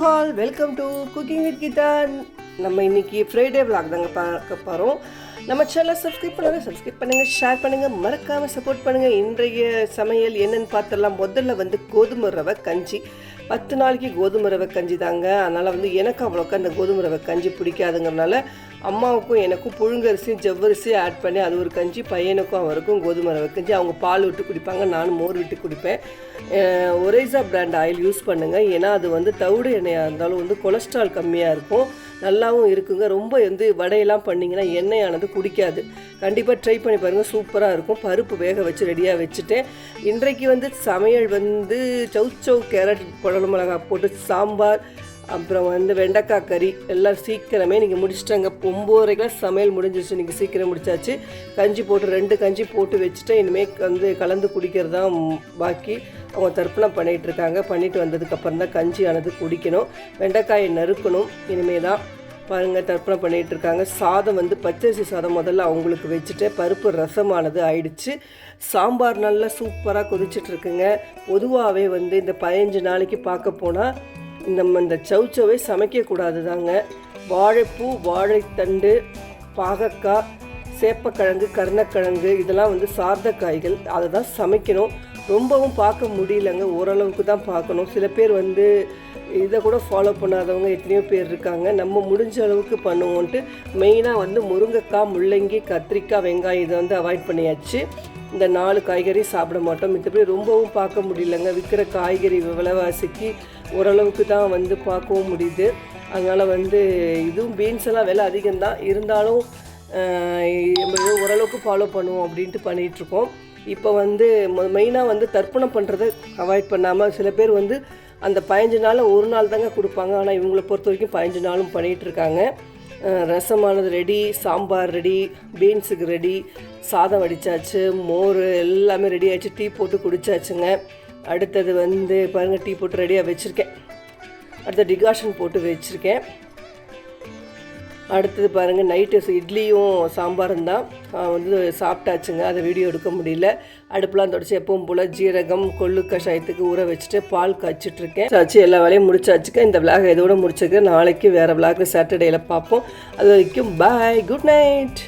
Hall welcome to cooking with Geetha நம்ம இன்னைக்கு Friday vlog தாங்க பார்க்க போகிறோம் நம்ம சேனலை சப்ஸ்கிரைப் பண்ணுங்கள் சப்ஸ்கிரைப் பண்ணுங்கள் ஷேர் பண்ணுங்கள் மறக்காமல் சப்போர்ட் பண்ணுங்கள் இன்றைய சமையல் என்னென்னு பார்த்துடலாம். முதல்ல வந்து கோதுமை ரவை கஞ்சி. பத்து நாளைக்கு கோதுமை ரவை கஞ்சி தாங்க. அதனால் வந்து எனக்கு அவ்வளோக்கா அந்த கோதுமை ரவை கஞ்சி பிடிக்காதுங்கிறனால அம்மாவுக்கும் எனக்கும் புழுங்கரிசியும் ஜவ்வரிசியும் ஆட் பண்ணி அது ஒரு கஞ்சி பையனுக்கும் அவருக்கும் கோதுமை ரவை கஞ்சி. அவங்க பால் விட்டு குடிப்பாங்க நானும் மோர் விட்டு குடிப்பேன். ஒரேசா பிராண்ட் ஆயில் யூஸ் பண்ணுங்கள் ஏன்னா அது வந்து தவிடு எண்ணெயாக இருந்தாலும் வந்து கொலஸ்ட்ரால் கம்மியாக இருக்கும். நல்லாவும் இருக்குங்க. ரொம்ப வந்து வடையெல்லாம் பண்ணிங்கன்னா எண்ணெயானது குடிக்காது. கண்டிப்பாக ட்ரை பண்ணி பாருங்கள் சூப்பராக இருக்கும். பருப்பு வேக வச்சு ரெடியாக வச்சுட்டேன். இன்றைக்கு வந்து சமையல் வந்து சௌச்சௌ கேரட் குழம்பு மிளகாய் போட்டு சாம்பார் அப்புறம் வந்து வெண்டைக்காய் கறி எல்லாம் சீக்கிரமே நீங்கள் முடிச்சிட்டாங்க. ஒம்போதரைக்கெலாம் சமையல் முடிஞ்சிருச்சு. நீங்கள் சீக்கிரம் முடிச்சாச்சு. கஞ்சி போட்டு ரெண்டு கஞ்சி போட்டு வச்சுட்டு இனிமேல் வந்து கலந்து குடிக்கிறது தான் பாக்கி. அவங்க தர்ப்பணம் பண்ணிகிட்ருக்காங்க பண்ணிவிட்டு பண்ணிட்டு வந்ததுக்கப்புறம் தான் கஞ்சி ஆனது குடிக்கணும். வெண்டைக்காயை நறுக்கணும். இனிமேல் தான் பாருங்கள் தர்ப்பணம் பண்ணிகிட்டு இருக்காங்க. சாதம் வந்து பச்சரிசி சாதம் முதல்ல அவங்களுக்கு வச்சுட்டு பருப்பு ரசமானது ஆயிடுச்சு. சாம்பார் நல்லா சூப்பராக கொதிச்சிட்ருக்குங்க பொதுவாகவே வந்து இந்த பதினஞ்சு நாளைக்கு பார்க்க போனால் நம்ம இந்த சவுச்சவை சமைக்கக்கூடாது தாங்க வாழைப்பூ வாழைத்தண்டு பாகக்காய் சேப்பக்கிழங்கு கருணக்கிழங்கு இதெல்லாம் வந்து சார்ந்த காய்கள். அதை தான் சமைக்கணும். ரொம்பவும் பார்க்க முடியலங்க. ஓரளவுக்கு தான் பார்க்கணும். சில பேர் வந்து இதை கூட ஃபாலோ பண்ணாதவங்க எத்தனையோ பேர் இருக்காங்க. நம்ம முடிஞ்ச அளவுக்கு பண்ணுவோன்ட்டு மெயினாக வந்து முருங்கைக்காய் முள்ளங்கி கத்திரிக்காய் வெங்காயம் இதை வந்து அவாய்ட் பண்ணியாச்சு. இந்த நாலு காய்கறி சாப்பிட மாட்டோம். மற்றபடி ரொம்பவும் பார்க்க முடியலங்க. விற்கிற காய்கறி விலைவாசிக்கு ஓரளவுக்கு தான் வந்து பார்க்கவும் முடியுது. அதனால் வந்து இதுவும் பீன்ஸ் எல்லாம் விலை அதிகம்தான். இருந்தாலும் நம்ம ஓரளவுக்கு ஃபாலோ பண்ணுவோம் அப்படின்ட்டு பண்ணிகிட்ருக்கோம் இப்போ வந்து மெயினாக வந்து தர்ப்பணம் பண்ணுறதை அவாய்ட் பண்ணாமல் சில பேர் வந்து அந்த பதினஞ்சு நாளில் ஒரு நாள் தாங்க கொடுப்பாங்க. ஆனால் இவங்களை பொறுத்த வரைக்கும் பதினஞ்சு நாளும் பண்ணிகிட்ருக்காங்க ரசமானது ரெடி சாம்பார் ரெடி பீன்ஸுக்கு ரெடி சாதம் வடித்தாச்சு மோர் எல்லாமே ரெடி ஆகிடுச்சு டீ போட்டு குடிச்சாச்சுங்க. அடுத்தது வந்து பாருங்கள் டீ போட்டு ரெடியாக வச்சுருக்கேன். அடுத்த டிகாஷன் போட்டு வச்சுருக்கேன். அடுத்தது பாருங்கள் நைட்டு இட்லியும் சாம்பாரும் தான். வந்து சாப்பிட்டாச்சுங்க அதை வீடியோ எடுக்க முடியல. அடுப்புலாம் தொடச்சி எப்பவும் போல் ஜீரகம் கொள்ளு கஷாயத்துக்கு ஊற வச்சுட்டு பால் காய்ச்சிட்ருக்கேன். சாச்சு வச்சு எல்லா வேலையும் முடிச்சாச்சுக்க இந்த விளாக இதோட முடிச்சுக்க நாளைக்கு வேறு விளாக்கு சாட்டர்டேயில் பார்ப்போம். அது வரைக்கும் பாய் குட் நைட்